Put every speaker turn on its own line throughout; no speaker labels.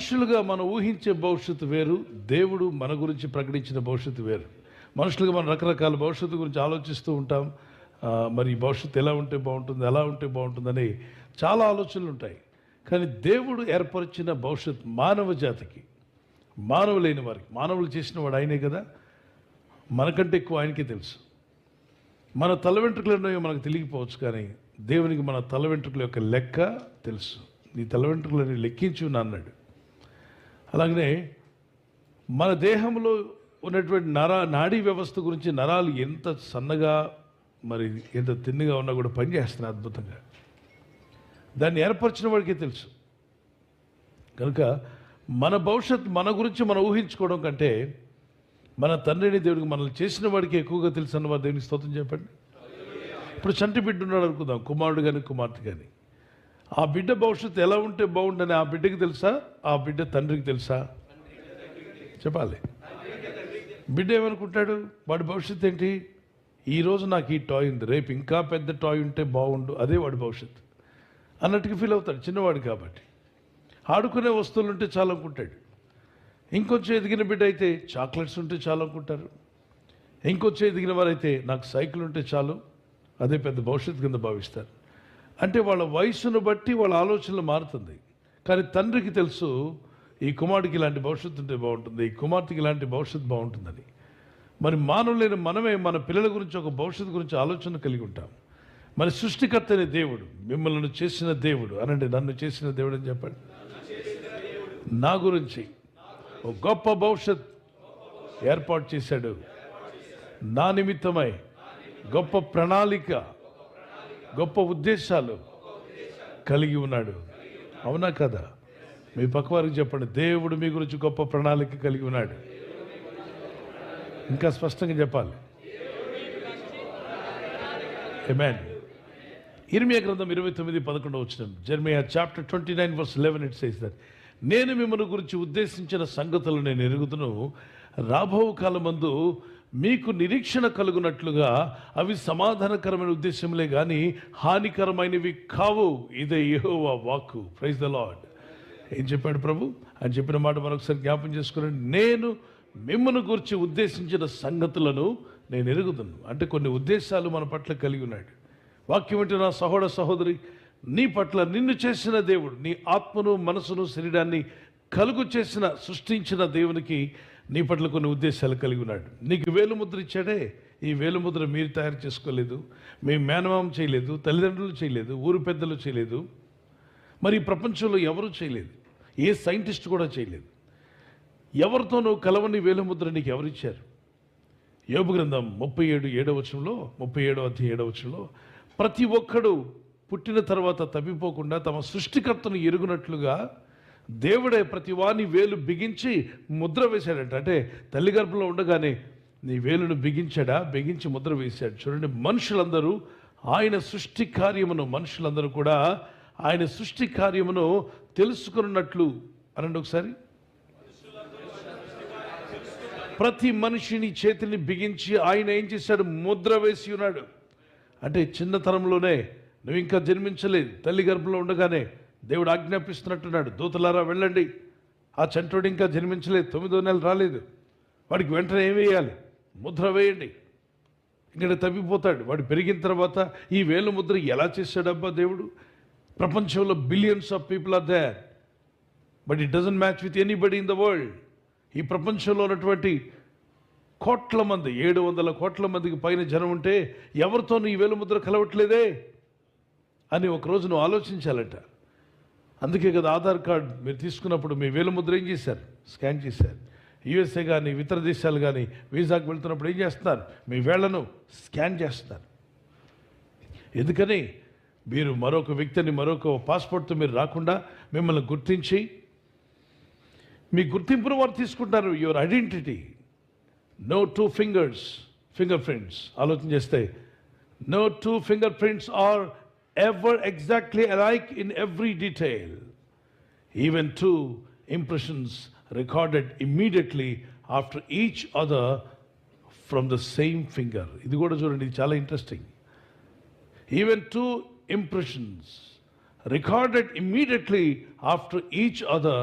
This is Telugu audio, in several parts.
మనుషులుగా మనం ఊహించే భవిష్యత్తు వేరు దేవుడు మన గురించి ప్రకటించిన భవిష్యత్తు వేరు. మనుషులుగా మనం రకరకాల భవిష్యత్తు గురించి ఆలోచిస్తూ ఉంటాం. మరి భవిష్యత్తు ఎలా ఉంటే బాగుంటుంది ఎలా ఉంటే బాగుంటుందని చాలా ఆలోచనలు ఉంటాయి. కానీ దేవుడు ఏర్పరిచిన భవిష్యత్ మానవ జాతికి మానవులైన వారికి మానవులు చేసిన వాడు ఆయనే కదా? మనకంటే ఎక్కువ ఆయనకే తెలుసు. మన తల వెంట్రుకలు ఉన్నాయో మనకు తెలియకపోవచ్చు కానీ దేవునికి మన తల వెంట్రుకల యొక్క లెక్క తెలుసు. నీ తల వెంట్రుకలని లెక్కించు అని అన్నాడు. అలాగనే మన దేహంలో ఉన్నటువంటి నర నాడీ వ్యవస్థ గురించి నరాలు ఎంత సన్నగా మరి ఎంత తిన్నగా ఉన్నా కూడా పనిచేస్తున్నాయి అద్భుతంగా. దాన్ని ఏర్పరిచిన వాడికే తెలుసు. కనుక మన భవిష్యత్ మన గురించి మనం ఊహించుకోవడం కంటే మన తండ్రిని దేవుడికి మనల్ని చేసిన వాడికి ఎక్కువగా తెలుసు అన్నవారు దేవునికి స్తోత్రం చెప్పండి. ఇప్పుడు చంటి బిడ్డ ఉన్నాడు అనుకుందాం కుమారుడు కానీ కుమార్తె కానీ ఆ బిడ్డ భవిష్యత్తు ఎలా ఉంటే బాగుండని ఆ బిడ్డకి తెలుసా? ఆ బిడ్డ తండ్రికి తెలుసా? చెప్పాలి. బిడ్డ ఏమనుకుంటాడు? వాడి భవిష్యత్తు ఏంటి? ఈరోజు నాకు ఈ టాయ్ ఉంది రేపు ఇంకా పెద్ద టాయ్ ఉంటే బాగుండు అదే వాడి భవిష్యత్తు. అన్నట్టుగా ఫీల్ అవుతాడు చిన్నవాడు కాబట్టి. ఆడుకునే వస్తువులు ఉంటే చాలా అనుకుంటాడు. ఇంకొంచెం ఎదిగిన బిడ్డ అయితే చాక్లెట్స్ ఉంటే చాలు అనుకుంటారు. ఇంకొంచెం ఎదిగిన వారైతే నాకు సైకిల్ ఉంటే చాలు అదే పెద్ద భవిష్యత్తు కింద భావిస్తారు. అంటే వాళ్ళ వయసును బట్టి వాళ్ళ ఆలోచనలు మారుతుంది. కానీ తండ్రికి తెలుసు ఈ కుమారుడికి ఇలాంటి భవిష్యత్తు ఉంటే బాగుంటుంది ఈ కుమార్తెకి ఇలాంటి భవిష్యత్తు బాగుంటుందని. మరి మానవులైన మనమే మన పిల్లల గురించి ఒక భవిష్యత్తు గురించి ఆలోచన కలిగి ఉంటాం. మన సృష్టికర్త అనే దేవుడు మిమ్మల్ని చేసిన దేవుడు అనండి నన్ను చేసిన దేవుడు అని చెప్పండి. నా గురించి ఒక గొప్ప భవిష్యత్ ఏర్పాటు చేశాడు. నా నిమిత్తమై గొప్ప ప్రణాళిక గొప్ప ఉద్దేశాలు కలిగి ఉన్నాడు. అవునా కదా? మీ పక్కవారికి చెప్పండి. దేవుడు మీ గురించి గొప్ప ప్రణాళిక కలిగి ఉన్నాడు. ఇంకా స్పష్టంగా చెప్పాలి. Amen. ఇర్మియా గ్రంథం ఇరవై తొమ్మిది పదకొండు వచ్చిన Jeremiah chapter twenty nine verse eleven it says that నేను మిమ్మల్ని గురించి ఉద్దేశించిన సంగతులు నేను ఎరుగుతును రాబో కాలమందు మీకు నిరీక్షణ కలుగునట్లుగా అవి సమాధానకరమైన ఉద్దేశంలే కానీ హానికరమైనవి కావు. ఇదే యహోవా వాక్కు. ప్రైజ్ ద లాడ్ ఏం చెప్పాడు ప్రభు? అని చెప్పిన మాట మరొకసారి జ్ఞాపం చేసుకుని నేను మిమ్మల్ని గురించి ఉద్దేశించిన సంగతులను నేను ఎరుగుదును. అంటే కొన్ని ఉద్దేశాలు మన పట్ల కలిగి ఉన్నాడు. వాక్యం అంటే నా సహోదర సహోదరి నీ పట్ల నిన్ను చేసిన దేవుడు నీ ఆత్మను మనసును శరీరాన్ని కలుగు చేసిన సృష్టించిన దేవునికి నీ పట్ల కొన్ని ఉద్దేశాలు కలిగి ఉన్నాడు. నీకు వేలుముద్ర ఇచ్చాడే. ఈ వేలుముద్ర మీరు తయారు చేసుకోలేదు. మీ మేనమామ చేయలేదు తల్లిదండ్రులు చేయలేదు ఊరు పెద్దలు చేయలేదు. మరి ప్రపంచంలో ఎవరూ చేయలేదు? ఏ సైంటిస్ట్ కూడా చేయలేదు. ఎవరితోనూ కలవని వేలుముద్ర నీకు ఎవరిచ్చారు యోబు గ్రంథం ముప్పై ఏడు ఏడవ వచనంలో ముప్పై ఏడవ అధ్యయ ఏడవ వచనంలో ప్రతి ఒక్కడు పుట్టిన తర్వాత తప్పిపోకుండా తమ సృష్టికర్తను ఎరుగునట్లుగా దేవుడే ప్రతి వాని వేలు బిగించి ముద్ర వేశాడట. అంటే తల్లి గర్భంలో ఉండగానే నీ వేలును బిగించాడా? బిగించి ముద్ర వేశాడు. చూడండి మనుషులందరూ ఆయన సృష్టి కార్యమును మనుషులందరూ కూడా ఆయన సృష్టి కార్యమును తెలుసుకున్నట్లు అనండి ఒకసారి. ప్రతి మనిషిని చేతిని బిగించి ఆయన ఏం చేశాడు? ముద్ర వేసి ఉన్నాడు. అంటే చిన్నతనంలోనే నువ్వు ఇంకా జన్మించలేదు. తల్లి గర్భంలో ఉండగానే దేవుడు ఆజ్ఞాపిస్తున్నట్టున్నాడు దూతలారా వెళ్ళండి. ఆ చంటుడు ఇంకా జన్మించలేదు తొమ్మిదో నెలలు రాలేదు. వాడికి వెంటనే ఏం వేయాలి? ముద్ర వేయండి. ఇక్కడ తప్పిపోతాడు వాడు పెరిగిన తర్వాత ఈ వేలు ముద్ర ఎలా చేశాడబ్బా దేవుడు? ప్రపంచంలో billions of people are there but it doesn't match with anybody in the world ఈ ప్రపంచంలో ఉన్నటువంటి కోట్ల మంది ఏడు వందల కోట్ల మందికి పైన జనం ఉంటే ఎవరితోనూ ఈ వేలుముద్ర కలవట్లేదే? అని ఒకరోజు నువ్వు ఆలోచించాలట. అందుకే కదా ఆధార్ కార్డ్ మీరు తీసుకున్నప్పుడు మీ వేలుముద్ర ఏం చేశారు? స్కాన్ చేశారు. యుఎస్ఏ కానీ ఇతర దేశాలు కానీ వీసాకు వెళ్తున్నప్పుడు ఏం చేస్తున్నారు? మీ వేళ్ళను స్కాన్ చేస్తున్నారు. ఎందుకని? మీరు మరొక వ్యక్తిని మరొక పాస్పోర్ట్తో మీరు రాకుండా మిమ్మల్ని గుర్తించి మీ గుర్తింపును వారు తీసుకుంటారు. Your identity. No two fingers fingerprints. ఆలోచన చేస్తే no two fingerprints are ever exactly alike in every detail even two impressions recorded immediately after each other from the same finger ఇది కూడా చూడండి ఇది చాలా interesting even two impressions recorded immediately after each other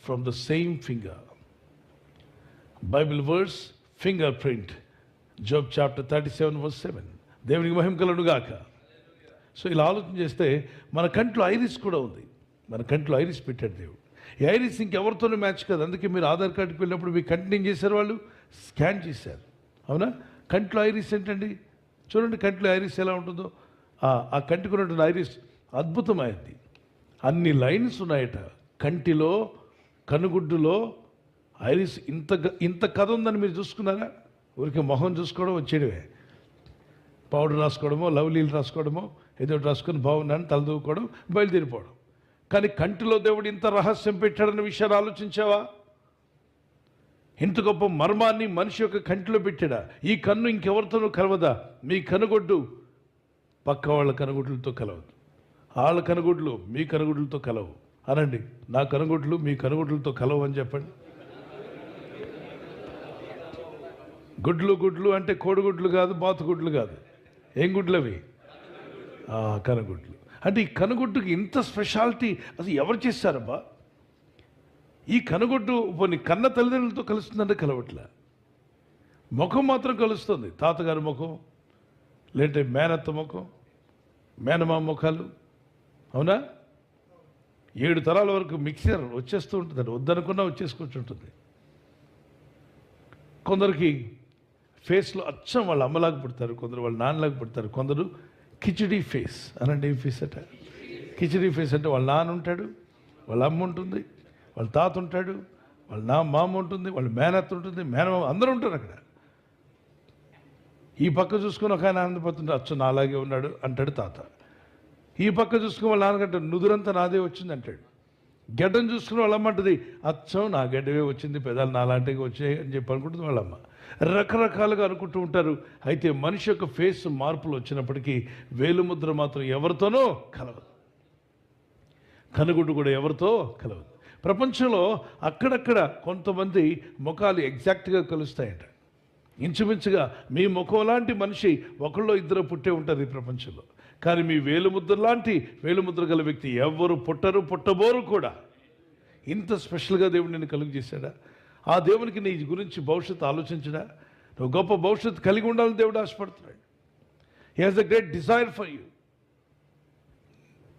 from the same finger. Bible verse fingerprint Job chapter thirty seven verse seven దేవునికి మహిమ కలను గాక సో ఇలా ఆలోచన చేస్తే మన కంట్లో ఐరిస్ కూడా ఉంది. మన కంట్లో ఐరిస్ పెట్టాడు దేవుడు. ఈ ఐరిస్ ఇంకెవరితోనూ మ్యాచ్ కాదు. అందుకే మీరు ఆధార్ కార్డుకి వెళ్ళినప్పుడు మీ కంటిని ఏం చేశారు వాళ్ళు? స్కాన్ చేశారు. అవునా? కంట్లో ఐరిస్ ఏంటండి? చూడండి కంట్లో ఐరిస్ ఎలా ఉంటుందో. ఆ- కంటికి ఉన్నటువంటి ఐరిస్ అద్భుతమైంది. అన్ని లైన్స్ ఉన్నాయట. కంటిలో కనుగుడ్డులో ఐరిస్ ఇంత ఇంత కథ ఉందని మీరు చూసుకున్నారా? ఊరికే మొహం చూసుకోవడం వచ్చేయడమే. పౌడర్ రాసుకోవడమో లవ్లీలు రాసుకోవడమో ఏదో ఒకటి రాసుకొని బాగున్నాను తలదూకోవడం బయలుదేరిపోవడం. కానీ కంటిలో దేవుడు ఇంత రహస్యం పెట్టాడన్న విషయాన్ని ఆలోచించావా? ఇంత గొప్ప మర్మాన్ని మనిషి యొక్క కంటిలో పెట్టాడా? ఈ కన్ను ఇంకెవరితోనూ కలవదా? మీ కనుగొడ్డు పక్క వాళ్ళ కనుగుడ్లతో కలవదు. వాళ్ళ కనుగుడ్లు మీ కనుగుడ్లతో కలవు. అనండి నా కనుగొడ్లు మీ కనుగుడ్లతో కలవు అని చెప్పండి. గుడ్లు గుడ్లు అంటే కోడిగుడ్లు కాదు బాతుగుడ్లు కాదు. ఏం గుడ్లు అవి? కనుగుడ్లు. అంటే ఈ కనుగుడ్డుకి ఇంత స్పెషాలిటీ అసలు ఎవరు చేస్తారబ్బా? ఈ కనుగొట్టు కొన్ని కన్న తల్లిదండ్రులతో కలుస్తుందంటే కలవట్లే. ముఖం మాత్రం కలుస్తుంది. తాతగారి ముఖం లేదంటే మేనత్త ముఖం మేనమా ముఖాలు. అవునా? ఏడు తరాల వరకు మిక్సర్ వచ్చేస్తూ ఉంటుంది. వద్దనుకున్నా వచ్చేసుకొచ్చుంటుంది కొందరికి ఫేస్లో అచ్చం వాళ్ళ అమ్మలాగా పుడతారు కొందరు వాళ్ళ నాన్నలాగా పుడతారు కొందరు కిచిడీ ఫేస్ అనండి ఏం ఫేస్ అట. కిచిడీ ఫేస్ అంటే వాళ్ళ నాన్న ఉంటాడు వాళ్ళ అమ్మ ఉంటుంది వాళ్ళ తాత ఉంటాడు వాళ్ళ నా మామ ఉంటుంది వాళ్ళ మేనత్త ఉంటుంది మేనమామ అందరూ ఉంటారు అక్కడ. ఈ పక్క చూసుకుని ఒక ఆయన ఆనందపోతుంటే అచ్చు నాలాగే ఉన్నాడు అంటాడు తాత. ఈ పక్క చూసుకుని వాళ్ళ నాన్నగంటే నుదురంతా నాదే వచ్చింది అంటాడు గడ్డం చూసుకుని వాళ్ళ అచ్చం నా గడ్డవే వచ్చింది పెదాలు నాలాంటివి వచ్చాయి అని చెప్పి అనుకుంటుంది వాళ్ళమ్మ. రకరకాలుగా అనుకుంటూ ఉంటారు. అయితే మనిషి యొక్క ఫేస్ మార్పులు వచ్చినప్పటికీ వేలుముద్ర మాత్రం ఎవరితోనో కలవదు. కనుగుడ్డు కూడా ఎవరితో కలవదు. ప్రపంచంలో అక్కడక్కడ కొంతమంది ముఖాలు ఎగ్జాక్ట్గా కలుస్తాయట. ఇంచుమించుగా మీ ముఖం లాంటి మనిషి ఒకళ్ళో ఇద్దరు పుట్టే ఉంటుంది ఈ ప్రపంచంలో. కానీ మీ వేలుముద్ర లాంటి వేలుముద్ర గల వ్యక్తి ఎవ్వరు పుట్టరు పుట్టబోరు కూడా. ఇంత స్పెషల్గా దేవుడు నేను కలుగు చేశాడా ఆ దేవునికి నీ గురించి భవిష్యత్తు ఆలోచించడా? నువ్వు గొప్ప భవిష్యత్తు కలిగి ఉండాలని దేవుడు ఆశపడుతున్నాడు. He has a great desire for you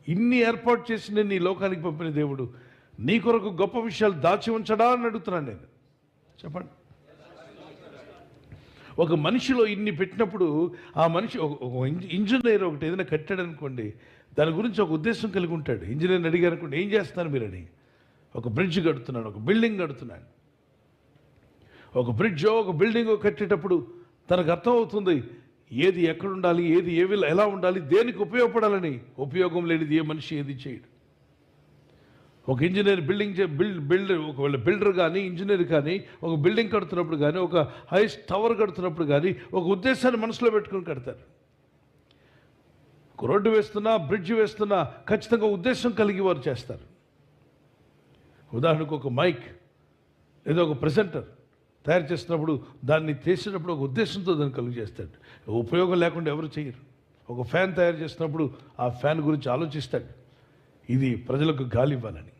ఇన్ని ఏర్పాటు చేసి నేను ఈ లోకానికి పంపిన దేవుడు నీ కొరకు గొప్ప విషయాలు దాచి ఉంచడా అని అడుగుతున్నాను నేను. చెప్పండి. ఒక మనిషిలో ఇన్ని పెట్టినప్పుడు ఆ మనిషి ఒక ఇంజనీర్ ఒకటి ఏదైనా కట్టాడు అనుకోండి దాని గురించి ఒక ఉద్దేశం కలిగి ఉంటాడు. ఇంజనీర్ని అడిగారు అనుకోండి ఏం చేస్తారు మీరని? ఒక బ్రిడ్జ్ కడుతున్నాడు ఒక బిల్డింగ్ కడుతున్నాడు. ఒక బ్రిడ్జ్ ఒక బిల్డింగ్ కట్టేటప్పుడు తనకు అర్థమవుతుంది ఏది ఎక్కడ ఉండాలి ఏది ఏ ఎలా ఉండాలి దేనికి ఉపయోగపడాలని. ఉపయోగం లేనిది ఏ మనిషి ఏది చేయడు. ఒక ఇంజనీర్ బిల్డింగ్ చే బిల్డ్ బిల్డర్ ఒకవేళ బిల్డర్ కానీ ఇంజనీర్ కానీ ఒక బిల్డింగ్ కడుతున్నప్పుడు కానీ ఒక హైస్ టవర్ కడుతున్నప్పుడు కానీ ఒక ఉద్దేశాన్ని మనసులో పెట్టుకుని కడతారు. ఒక రోడ్డు వేస్తున్నా బ్రిడ్జ్ వేస్తున్నా ఖచ్చితంగా ఉద్దేశం కలిగి వారు చేస్తారు. ఉదాహరణకు ఒక మైక్ ఏదో ఒక ప్రెజెంటర్ తయారు చేస్తున్నప్పుడు దాన్ని తీసినప్పుడు ఒక ఉద్దేశంతో దాన్ని కలుగు చేస్తాడు. ఉపయోగం లేకుండా ఎవరు చేయరు. ఒక ఫ్యాన్ తయారు చేసినప్పుడు ఆ ఫ్యాన్ గురించి ఆలోచిస్తాడు. ఇది ప్రజలకు గాలి ఇవ్వాలని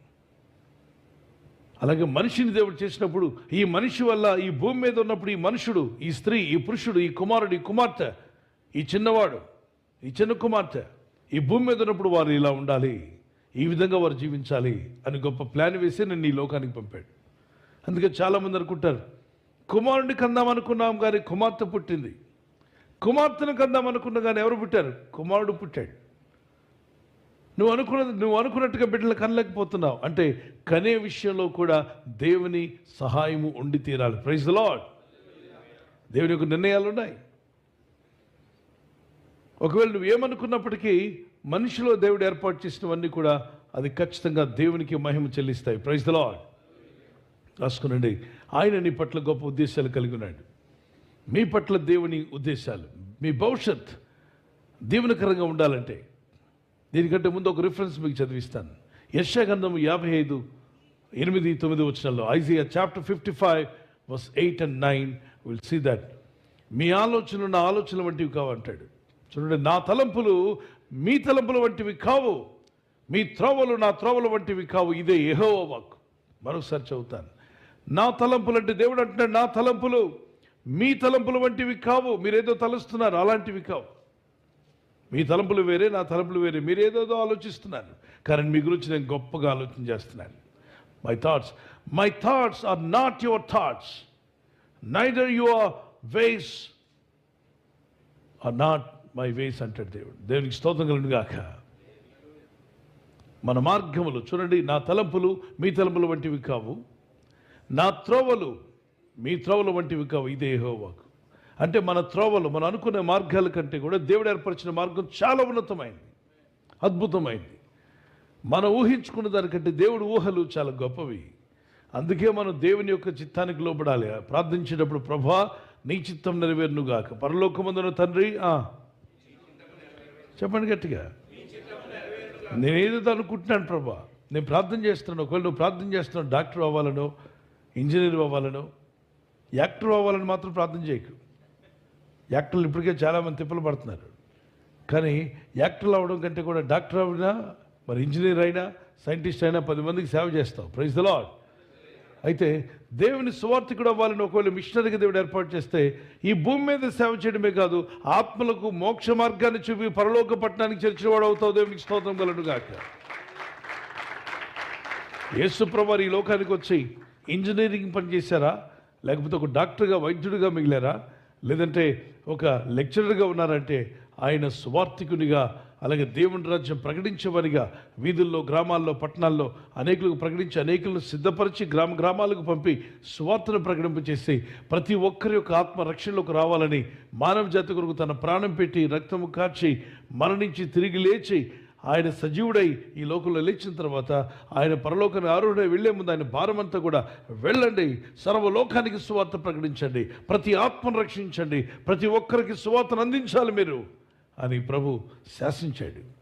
అలాగే మనిషిని దేవుడు చేసినప్పుడు ఈ మనిషి వల్ల ఈ భూమి మీద ఉన్నప్పుడు ఈ మనుషుడు ఈ స్త్రీ ఈ పురుషుడు ఈ కుమారుడు ఈ కుమార్తె ఈ చిన్నవాడు ఈ చిన్న కుమార్తె ఈ భూమి మీద ఉన్నప్పుడు వారు ఇలా ఉండాలి ఈ విధంగా వారు జీవించాలి అని గొప్ప ప్లాన్ వేసి నేను ఈ లోకానికి పంపాడు. అందుకే చాలామంది అనుకుంటారు కుమారుడిని కందాం అనుకున్నాం కానీ కుమార్తె పుట్టింది. కుమార్తెను కందాం అనుకున్నా కానీ ఎవరు పుట్టారు? కుమారుడు పుట్టాడు. నువ్వు అనుకున్న నువ్వు అనుకున్నట్టుగా బిడ్డలు కనలేకపోతున్నావు. అంటే కనే విషయంలో కూడా దేవుని సహాయము ఉండి తీరాలి. ప్రైజ్ లాడ్ దేవుని యొక్క నిర్ణయాలు ఉన్నాయి. ఒకవేళ నువ్వు ఏమనుకున్నప్పటికీ మనిషిలో దేవుడు ఏర్పాటు చేసినవన్నీ కూడా అది ఖచ్చితంగా దేవునికి మహిమ చెల్లిస్తాయి. ప్రైజ్ లాడ్ రాసుకునండి. ఆయన నీ పట్ల గొప్ప ఉద్దేశాలు కలిగి ఉన్నాడు. మీ పట్ల దేవుని ఉద్దేశాలు మీ భవిష్యత్ దీవెనకరంగా ఉండాలంటే దీనికంటే ముందు ఒక రిఫరెన్స్ మీకు చదివిస్తాను. యశగంధం యాభై ఐదు ఎనిమిది తొమ్మిది వచ్చినాల్లో Isaiah chapter fifty five verse eight and nine will see that మీ ఆలోచనలు నా ఆలోచనలు వంటివి కావు అంటాడు. చూడండి నా తలంపులు మీ తలంపుల వంటివి కావు. మీ త్రోవలు నా త్రోవల వంటివి కావు. ఇదే ఏహో వాక్ మరొకసారి చదువుతాను. నా తలంపులు అంటే దేవుడు అంటున్నాడు నా తలంపులు మీ తలంపులు వంటివి కావు. మీరేదో తలుస్తున్నారు అలాంటివి కావు. మీ తలంపులు వేరే నా తలంపులు వేరే. మీరు ఏదేదో ఆలోచిస్తున్నారు. కానీ మీ గురించి నేను గొప్పగా ఆలోచన చేస్తున్నాను. My thoughts my thoughts are not your thoughts neither your ways are not my ways అంటాడు దేవుడు. దేవునికి స్తోత్రం కలుగుగాక మన మార్గములు చూడండి నా తలంపులు మీ తలంపులు వంటివి కావు. నా త్రోవలు మీ త్రోవలు వంటివి కావు. ఇదే హోవాకు అంటే మన త్రోవలు మనం అనుకునే మార్గాల కంటే కూడా దేవుడు ఏర్పరిచిన మార్గం చాలా ఉన్నతమైంది అద్భుతమైంది. మనం ఊహించుకున్న దానికంటే దేవుడు ఊహలు చాలా గొప్పవి. అందుకే మనం దేవుని యొక్క చిత్తానికి లోపడాలి ప్రార్థించేటప్పుడు ప్రభా నీ చిత్తం నెరవేరునుగాక పరలోకమందున తండ్రి చెప్పండి గట్టిగా. నేనేదో అనుకుంటున్నాను ప్రభా. నేను ప్రార్థన చేస్తున్నాను. ఒకవేళ నువ్వు ప్రార్థన చేస్తున్నావు డాక్టర్ అవ్వాలనో ఇంజనీర్ అవ్వాలనో యాక్టర్ అవ్వాలని మాత్రం ప్రార్థన చేయకు. యాక్టర్లు ఇప్పటికే చాలామంది తిప్పలు పడుతున్నారు. కానీ యాక్టర్లు అవ్వడం కంటే కూడా డాక్టర్ అయినా మరి ఇంజనీర్ అయినా సైంటిస్ట్ అయినా పది మందికి సేవ చేస్తావు ప్రైజ్ ద లాడ్ అయితే దేవుని సువార్థికుడు అవ్వాలని ఒకవేళ మిషనరీగా దేవుడు ఏర్పాటు చేస్తే ఈ భూమి మీద సేవ చేయడమే కాదు ఆత్మలకు మోక్ష మార్గాన్ని చూపి పరలోక పట్టణానికి చేర్చినవాడు అవుతావు. దేవునికి స్తోత్రం కలను గాక. యేసుప్రభు ఈ లోకానికి వచ్చి ఇంజనీరింగ్ పని చేశారా? లేకపోతే ఒక డాక్టర్గా వైద్యుడిగా మిగిలారా? లేదంటే ఒక లెక్చరర్గా ఉన్నారంటే ఆయన స్వార్థికునిగా అలాగే దేవుని రాజ్యం ప్రకటించేవారిగా వీధుల్లో గ్రామాల్లో పట్టణాల్లో అనేకులకు ప్రకటించి అనేకులను సిద్ధపరిచి గ్రామ గ్రామాలకు పంపి స్వార్థను ప్రకటింప చేసి ప్రతి ఒక్కరి యొక్క ఆత్మ రక్షణలోకి రావాలని మానవ జాతి కొరకు తన ప్రాణం పెట్టి రక్తము కార్చి మరణించి తిరిగి లేచి ఆయన సజీవుడై ఈ లోకంలో లేచిన తర్వాత ఆయన పరలోకాన్ని ఆరుడై వెళ్ళే ముందు ఆయన భారమంతా కూడా వెళ్ళండి. సర్వలోకానికి సువార్త ప్రకటించండి. ప్రతి ఆత్మను రక్షించండి. ప్రతి ఒక్కరికి సువార్తను అందించాలి మీరు అని ప్రభు శాసించాడు.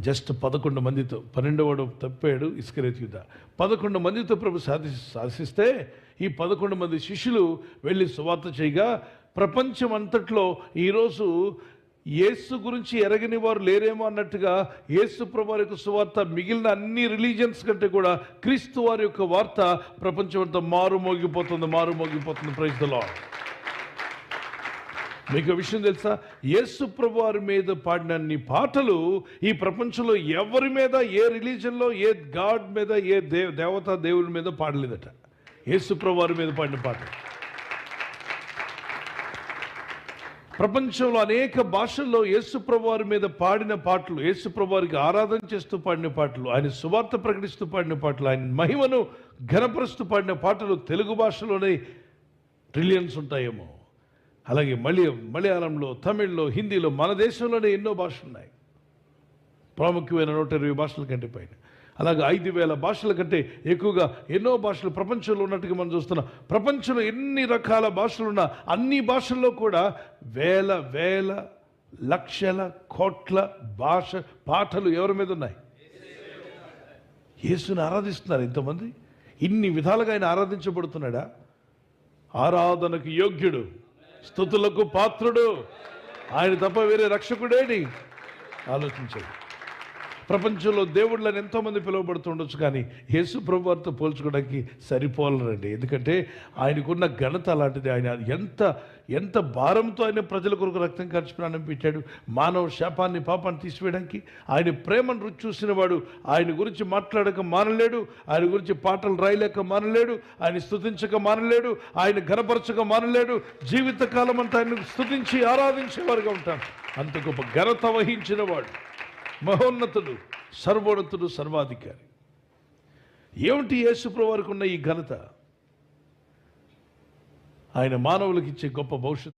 జస్ట్ పదకొండు మందితో పన్నెండవడు తప్పాడు ఇస్కరేత్ పదకొండు మందితో ప్రభు సాధి శాసిస్తే ఈ పదకొండు మంది శిష్యులు వెళ్ళి సువార్త చేయగా ప్రపంచం అంతట్లో ఈరోజు యేసు గురించి ఎరగని వారు లేరేమో అన్నట్టుగా యేసు ప్రభు యొక్క సువార్త మిగిలిన అన్ని రిలీజియన్స్ కంటే కూడా క్రీస్తు వారి యొక్క వార్త ప్రపంచం అంతా మారుమోగిపోతుంది మారుమోగిపోతుంది మారు మీకు విషయం తెలుసా? యేసు ప్రభు వారి మీద పాడినన్ని పాటలు ఈ ప్రపంచంలో ఎవరి మీద ఏ రిలీజన్లో ఏ గాడ్ మీద ఏ దేవ దేవతా దేవుని మీద పాడలేదట. యేసు ప్రభు వారి మీద పాడిన పాటలు. ప్రపంచంలో అనేక భాషల్లో యేసుప్రభు వారి మీద పాడిన పాటలు యేసుప్రభు వారికి ఆరాధన చేస్తూ పాడిన పాటలు ఆయన సువార్త ప్రకటిస్తూ పాడిన పాటలు ఆయన మహిమను ఘనపరుస్తూ పాడిన పాటలు తెలుగు భాషలోనే ట్రిలియన్స్ ఉంటాయేమో. అలాగే మలయ మలయాళంలో తమిళ్ళో హిందీలో మన దేశంలోనే ఎన్నో భాషలు ఉన్నాయి ప్రాముఖ్యమైన నూట ఇరవై భాషల కంటే పైన. అలాగే ఐదు వేల భాషల కంటే ఎక్కువగా ఎన్నో భాషలు ప్రపంచంలో ఉన్నట్టుగా మనం చూస్తున్నాం. ప్రపంచంలో ఎన్ని రకాల భాషలు ఉన్నా అన్ని భాషల్లో కూడా వేల వేల లక్షల కోట్ల భాష పాటలు ఎవరి మీద ఉన్నాయి? యేసుని ఆరాధిస్తున్నారు ఇంతమంది. ఇన్ని విధాలుగా ఆయన ఆరాధించబడుతున్నాడా? ఆరాధనకు యోగ్యుడు స్థుతులకు పాత్రుడు. ఆయన తప్ప వేరే రక్షకుడేని ఆలోచించాడు. ప్రపంచంలో దేవుళ్ళని ఎంతోమంది పిలువబడుతుండొచ్చు కానీ యేసు ప్రభు వారితో పోల్చుకోవడానికి సరిపోలరండి. ఎందుకంటే ఆయనకున్న ఘనత అలాంటిది. ఆయన ఎంత ఎంత భారంతో ఆయన ప్రజల కొరకు రక్తం ఖర్చు ప్రాణం పెట్టాడు. మానవ శాపాన్ని పాపాన్ని తీసివేయడానికి. ఆయన ప్రేమను రుచి చూసిన వాడు ఆయన గురించి మాట్లాడక మానలేడు. ఆయన గురించి పాటలు రాయలేక మానలేడు. ఆయన స్థుతించక మానలేడు. ఆయన ఘనపరచక మానలేడు. జీవితకాలం అంతా ఆయన స్థుతించి ఆరాధించేవారుగా ఉంటాం అంత గొప్ప ఘనత వహించిన వాడు. మహోన్నతుడు సర్వోన్నతుడు సర్వాధికారి. ఏమిటి యేసుప్రభు వారికి ఉన్న ఈ ఘనత? ఆయన మానవులకు ఇచ్చే గొప్ప భవిష్యత్తు.